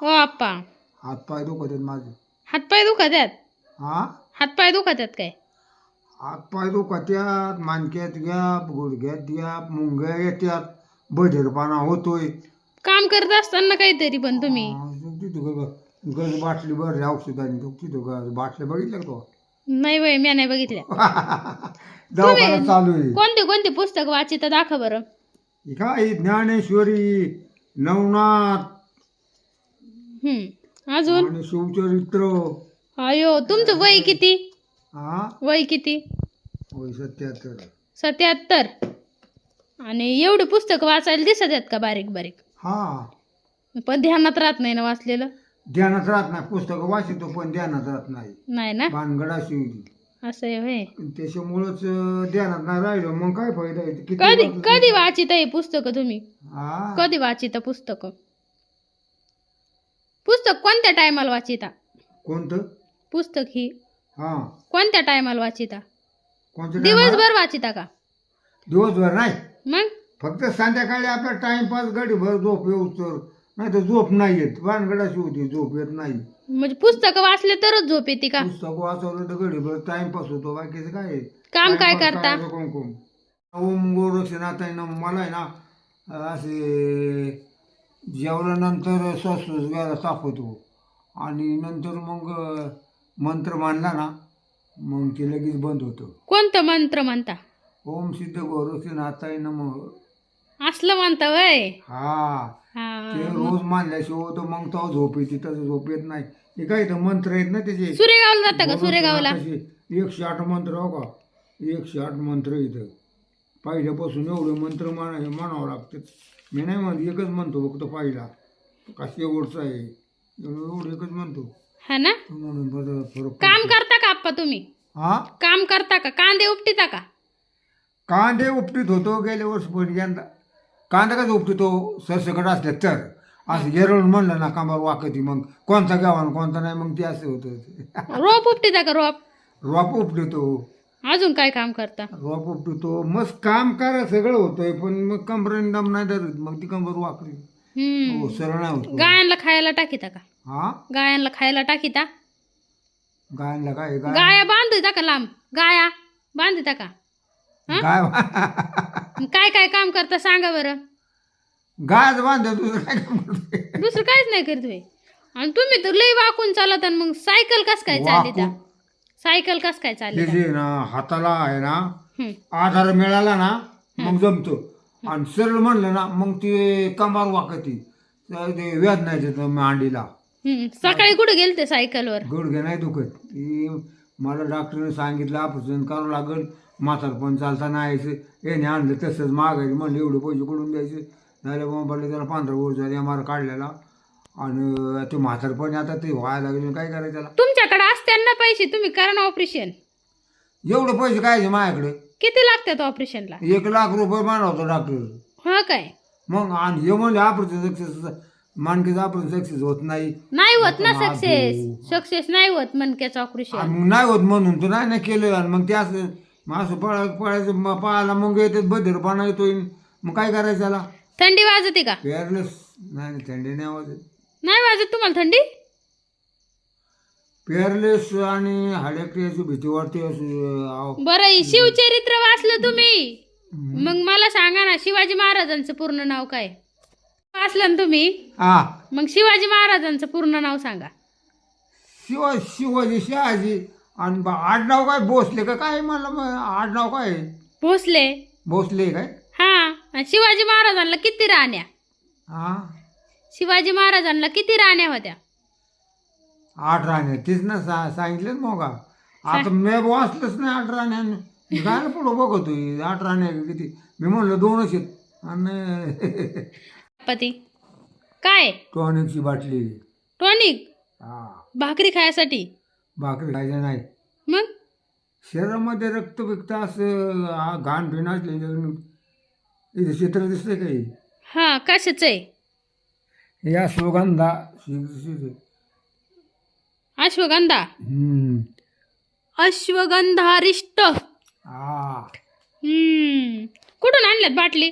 हो आप्पा. हातपाय दुखत आहेत माझे. हातपाय दुखत आहेत हा? हातपाय दुखत आहेत काय? हातपाय दुखत यात मानक्यात घ्या गुडघ्यात घ्या मुंग्या येत्यात बधीरपणा होतोय. काम करत असताना काहीतरी पण तुम्ही. हा, तिथं ग- गज बाटली भरली औषधाने. तो तिथं गज बाटल्या बघितल्या का तो? नाही बाई मी नाही बघितल्या. दवाखाना चालू आहे. कोणते कोणते पुस्तक वाचित दाखवा बरं. हे काय ज्ञानेश्वरी नवनाथ हम्म. अजून? आणि शिवचरित्र अयो तुमचं वय किती? हा वय किती? होय सत्याहत्तर. सत्याहत्तर. आणि एवढी पुस्तक वाचायला दिसत आहेत का बारीक बारीक? हा. पण ध्यानात राहत नाही ना वाचलेलं? ध्यानात राहत नाही. पुस्तक वाचितो पण ध्यानात राहत नाही. नाही ना? भानगडा शिवली असं आहे होय. त्याच्यामुळंच अं, ध्यानात नाही राहिलं. मग काय फायदा आहे? कधी वाचलं कधी वाचित हे पुस्तक तुम्ही? हा कधी वाचिता पुस्तक? पुस्तक कोणत्या टायमाला वाचिता? कोणतं? पुस्तक ही. हा. कोणत्या टायमाला वाचिता? कोणतं time? दिवसभर वाचिता का? दिवसभर नाही. मग? फक्त संध्याकाळी आपला टाइमपास गडीभर झोप येऊ तर. नाही तर झोप नाही येत. भानगडाशी होती झोप येत नाही. म्हणजे पुस्तक वाचले तरच झोप येते का? पुस्तक वाचवलं तर गडीभर टाइमपास होतो. बाकीचं काय? आहे? काम काय Timepass करता? करायचं कुंकुम ओम गोरक्षनाथ आहे ना मला आहे ना असे जेवल्यानंतर श्वास घ्यायला तापवतो. आणि नंतर मग मंत्र मांडला ना मग ते लगेच बंद होतं. कोणतं मंत्र म्हणता? ओम सिद्ध गोरक्षनाथाय नम. असलं म्हणता वय? हा. ते रोज मानल्याशिवाय होतं मग तो झोप येते तसं झोप येत नाही. हे काय तर मंत्र आहेत ना त्याचे? सुरेगावला जाता का? सुरेगावला? गोरक्षनाथाचे एकशे आठ मंत्र हो का? एकशे आठ मंत्र इथं. पहिल्यापासून एवढे मंत्र म्हणा म्हणावं लागतात मी नाही म्हणत एकच म्हणतो फक्त पहिला. का शेवटचा आहे? एवढं एकच म्हणतो. हा ना? म्हणून फरक काम. करता का आप्पा तुम्ही? हा? काम करता का? कांदे उपटीता का? कांदे उपटीत होतो गेल्या वर्ष पण यंदा. कांदा कसा उपटितो? सरसकट असले तर. असं गेरळून म्हणलं ना कामावर वाकती मग. कोणता आणि कोणता नाही मग ते असं होतं. रोप उपटीता का रोप? रोप उपटितो. अजून काय काम करता? रोप उपटितो मग काम करा सगळं होतंय पण मग कमरेने दम नाही धरत. मग ती कंबर वाकली हम्म. हो सरळ नाही होत. गायांना खायला टाकीता का? हा? गायांना खायला टाकीता? गायला काय गाय? गाया बांधता का लांब? गाया बांधता का? हा? गाय मग काय काय काम करता सांगा बरं. गायच बांधतो दुसरं काय काम करतोय? दुसरं काहीच नाही करत आणि तुम्ही तर लई वाकून चालत आणि मग सायकल कस काय चालली वाकून? सायकल कस काय चालली जे ना हाताला आहे ना. आधार मिळाला ना मग जमतो. आणि सरळ म्हणलं ना मग ते कमार वाकती. तर ते व्याज नाही देत मांडीला. सकाळी कुठे गेलते सायकलवर? गुडघे नाही दुखत. ती मला डॉक्टरने सांगितलं ऑपरेशन करावं लागेल. म्हातारपण चालता नाही यायचं. याने आणलं तसंच मागायचं म्हणलं एवढे पैसे कुठून द्यायचे? झालं मोबाईल त्याला पंधरा वर्ष झाले आर काढलेला. आणि ते म्हातारपण आता ते व्हायला लागले. काय करायचं त्याला? तुमच्याकडे असते ना पैसे तुम्ही करा ना ऑपरेशन एवढे पैसे काय माझ्याकडे? किती लागतात ऑपरेशनला एक लाख रुपये मानला होता डॉक्टर हा काय? मग आणि हे म्हणले ऑपरेशन सक्सेस मानकीचं ऑपरेशन सक्सेस होत नाही. नाही होत ना सक्सेस सक्सेस नाही होत मनक्याचं ऑपरेशन आणि मग नाही होत म्हणून तर नाही ना केलं. आणि मग ते असं मग असं पळा पळायचं मग पळायला मग येते बधीरपणा येतोय. मग काय करायचं त्याला? थंडी वाजते का? पेअरलेस नाही नाही, थंडी नाही वाजत. नाही वाजत तुम्हाला थंडी? पेअरलेस आणि हाड्याची भीती वाटते असं आव. बरं हे शिवचरित्र वाचलं तुम्ही? मग मला सांगा ना शिवाजी महाराजांचं पूर्ण नाव काय? वाचलं ना तुम्ही? हा. मग शिवाजी महाराजांचं पूर्ण नाव सांगा. शिवा शिवाजी शहाजी आणि बा- आडनाव काय भोसले का काय मला मग आडनाव काय? आहे? भोसले? भोसले काय? हा. आणि शिवाजी महाराजांना किती राण्या? हा. शिवाजी किती राण्या होत्या? आठ राण्या. तीच ना सा सांगितलं मग. आता मी वाचलंच नाही आठ राण्याने. काय पुढं बघतोय. आठ राण्या किती? मी म्हणलं दोनच आहेत. आणि पती काय? टॉनिकची बाटली. टॉनिक? हा. भाकरी खायसाठी? भाकरी खायचं नाही. मग? शरीरामध्ये रक्त बिक्त असं हा घाण फिण असले इथे चित्र दिसतंय काही. हा कशाच आहे? या सुगंधा शि- शि- अश्वगंधा हम्म. अश्वगंधारिष्ट हा हम्म कुठून आणल्यात बाटली